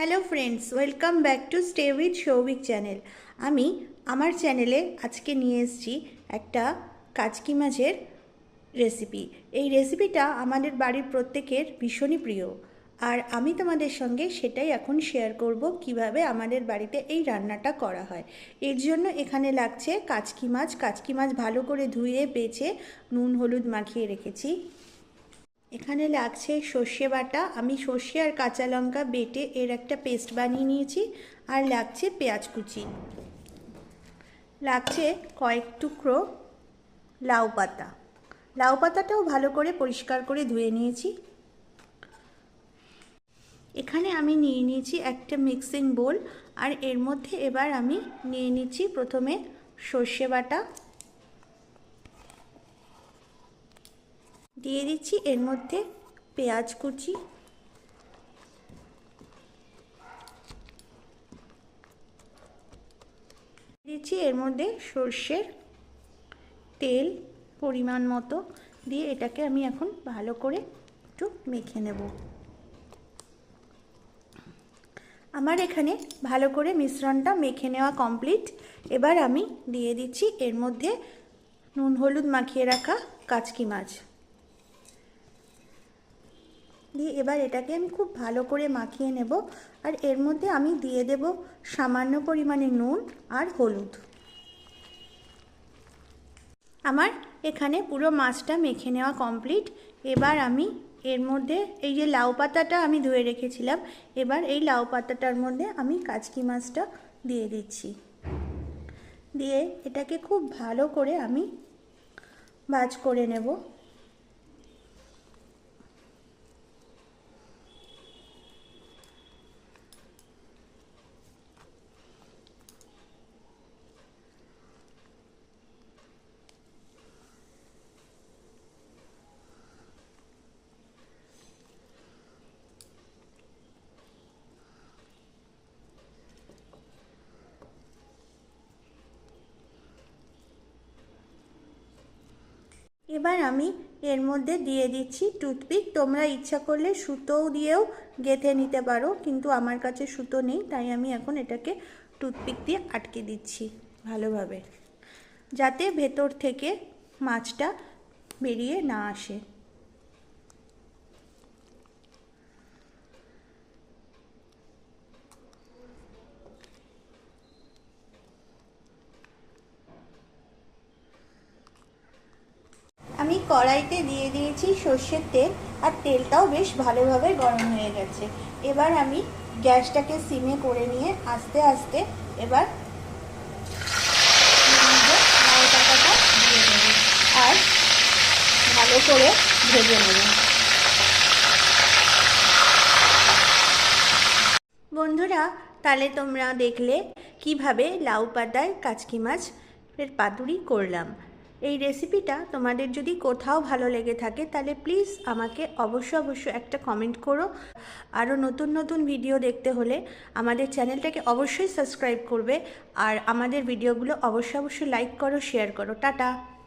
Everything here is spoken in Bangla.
Hello friends, welcome back to stay with Souvik channel. আমি আমার চ্যানেলে আজকে নিয়ে এসেছি একটা কাচকি মাছের রেসিপি। এই রেসিপিটা আমাদের বাড়ির প্রত্যেকের ভীষণই প্রিয়। আর আমি তোমাদের সঙ্গে সেটাই এখন শেয়ার করব কীভাবে আমাদের বাড়িতে এই রান্নাটা করা হয়। এর জন্য এখানে লাগছে কাচকি মাছ। কাচকি মাছ ভালো করে ধুয়ে, বেছে নুন, হলুদ মাখিয়ে রেখেছি। এখানে লাগছে সর্ষে বাটা। আমি সর্ষে আর কাঁচা লঙ্কা বেটে এর একটা পেস্ট বানিয়ে নিয়েছি। আর লাগছে পেঁয়াজ কুচি। লাগছে কয়েক টুকরো লাউ পাতা। লাউ পাতাটাও ভালো করে পরিষ্কার করে ধুয়ে নিয়েছি। এখানে আমি নিয়ে নিয়েছি একটা মিক্সিং বোল। আর এর মধ্যে এবার আমি নিয়ে নিচ্ছি প্রথমে সর্ষে বাটা। দিয়ে দিচ্ছি, এর মধ্যে পেঁয়াজ কুচি। দিচ্ছি এর মধ্যে সর্ষের তেল পরিমাণ মতো দিয়ে এটাকে আমি এখন ভালো করে একটু মেখে নেব। আমার এখানে ভালো করে মিশ্রণটা মেখে নেওয়া কমপ্লিট। এবার আমি দিয়ে দিচ্ছি এর মধ্যে নুন হলুদ মাখিয়ে রাখা কাচকি মাছ। দিয়ে এবার এটাকে আমি খুব ভালো করে মাখিয়ে নেব। আর এর মধ্যে আমি দিয়ে দেব সামান্য পরিমাণে নুন আর হলুদ। আমার এখানে পুরো মাছটা মেখে নেওয়া কমপ্লিট। এবার আমি এর মধ্যে এই যে লাউ পাতাটা আমি ধুয়ে রেখেছিলাম, এবার এই লাউ পাতাটার মধ্যে আমি কাচকি মাছটা দিয়ে দিচ্ছি। দিয়ে এটাকে খুব ভালো করে আমি ভাজ করে নেব। এবার আমি এর মধ্যে দিয়ে দিচ্ছি টুথপিক। তোমরা ইচ্ছা করলে সুতো দিয়েও গেঁথে নিতে পারো, কিন্তু আমার কাছে সুতো নেই, তাই আমি এখন এটাকে টুথপিক দিয়ে আটকে দিচ্ছি ভালোভাবে, যাতে ভেতর থেকে মাছটা বেরিয়ে না আসে আমি কড়াইতে দিয়ে দিয়েছি সর্ষের তেল, আর তেলটাও বেশ ভালোভাবে গরম হয়ে গেছে। এবার আমি গ্যাসটাকে সিমে করে নিয়ে আস্তে আস্তে এবার দিয়ে আর ভালো করে ভেজে নেব। বন্ধুরা, তাহলে তোমরা দেখলে কীভাবে লাউ পাতায় কাচকি মাছ এর পাতুরি করলাম। এই রেসিপিটা তোমাদের যদি কোথাও ভালো লেগে থাকে, তাহলে প্লিজ আমাকে অবশ্য অবশ্য একটা কমেন্ট করো। আরও নতুন নতুন ভিডিও দেখতে হলে আমাদের চ্যানেলটাকে অবশ্যই সাবস্ক্রাইব করবে। আর আমাদের ভিডিওগুলো অবশ্য অবশ্যই লাইক করো শেয়ার করো। টাটা!